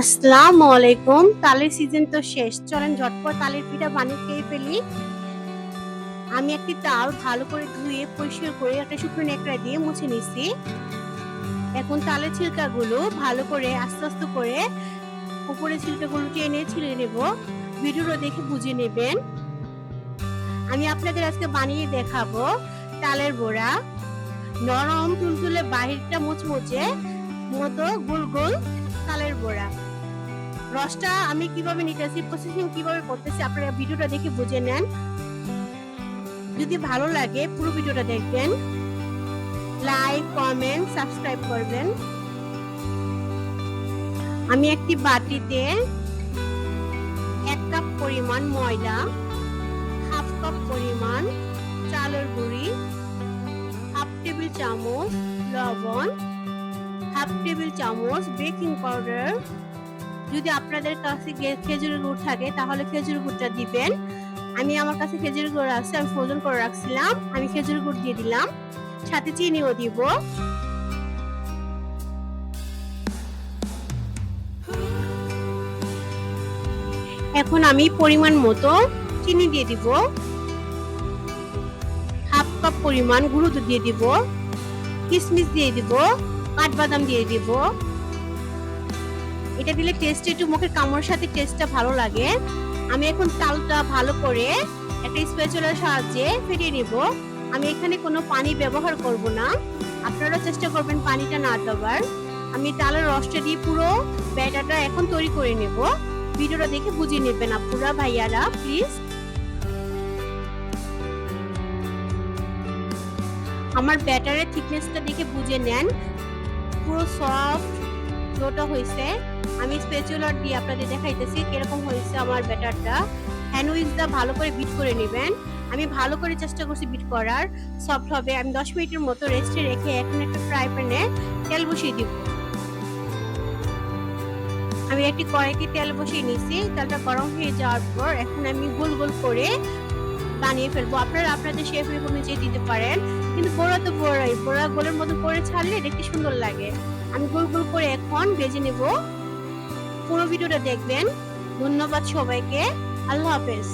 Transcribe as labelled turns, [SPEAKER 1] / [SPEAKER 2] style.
[SPEAKER 1] আসসালামু আলাইকুম তালের সিজন তো শেষ। চলেন ঝটপট তালের পিঠা বানিয়ে খেয়ে ফেলি। আমি একটি তাল ভালো করে ধুয়ে, পরিষ্কার করে একটা শুকনো নেকড়া দিয়ে মুছে নিছি। এখন তালের ছিলকাগুলো ভালো করে আস্তে আস্তে করে উপরে ছিলকাগুলো টেনে ছিলে নেব। ভিডিওটা দেখে বুঝে নেবেন। আমি আপনাদের আজকে বানিয়ে দেখাবো তালের বড়া। নরম, তুলতুলে বাহিরটা মুচমুচে মতো গোল গোল তালের বড়া। রসটা আমি কীভাবে নিতেছি প্রসেসিং কীভাবে করতেছি, আপনারা ভিডিওটা দেখে বুঝে নেন। যদি ভালো লাগে, পুরো ভিডিওটা দেখবেন। লাইক কমেন্ট সাবস্ক্রাইব করবেন। আমি একটি বাটিতে এক কাপ পরিমাণ ময়দা, হাফ কাপ পরিমাণ চালের গুঁড়ি, হাফ টেবিল চামচ লবণ, হাফ টেবিল চামচ বেকিং পাউডার যদি আপনাদের কাছে খেজুরের গুড় থাকে, তাহলে খেজুর গুড়টা দিবেন। আমি আমার কাছে খেজুর গুড় আছে, আমি ফ্রোজন করে রাখছিলাম, আমি খেজুর গুড় দিয়ে দিলাম। সাথে চিনিও দিব। এখন আমি পরিমাণ মতো চিনি দিয়ে দিব। হাফ কাপ পরিমাণ গুঁড়ো দিয়ে দিব। কিশমিশ দিয়ে দিব। কাঠবাদাম দিয়ে দিব। এটা দিলে টেস্ট একটু মুখের কামড়ের সাথে টেস্টটা ভালো লাগে। আমি এখন তালটা ভালো করে একটা স্পেচুলার সাহায্যে ফেটিয়ে নিব। আমি এখানে কোনো পানি ব্যবহার করব না। আপনারা চেষ্টা করবেন পানিটা না দেওয়ার। আমি তালের রসটা দিয়ে পুরো ব্যাটারটা এখন তৈরি করে নেব। ভিডিওটা দেখে বুঝিয়ে নেবেন আপুরা, ভাইয়ারা প্লিজ আমার ব্যাটারের থিকনেসটা দেখে বুঝে নেন। পুরো সফট ডোটা হয়েছে, আমি স্পেচুলার দিয়ে আপনাদের দেখাইতেছি কীরকম হয়েছে আমার ব্যাটারটা। হ্যান্ড উইক্সটা ভালো করে বিট করে নেবেন। আমি ভালো করে চেষ্টা করছি বিট করার। সফট হবে। আমি দশ মিনিটের মতো রেস্টে রেখে এখন একটা ফ্রাই প্যানে তেল বসিয়ে দিব। আমি একটি কড়াইতে তেল বসিয়ে নিয়েছি। তেলটা গরম হয়ে যাওয়ার পর এখন আমি গোল গোল করে বানিয়ে ফেলব। আপনারা আপনাদের শেফ অনুযায়ী দিতে পারেন। কিন্তু বড়া তো বড়াই। বড়া গোলের মতো করে ছাড়লে দেখতে সুন্দর লাগে। আমি গোল গোল করে এখন ভেজে নেব। পুরো ভিডিওটা দেখবেন। ধন্যবাদ সবাইকে। আল্লাহ হাফেজ।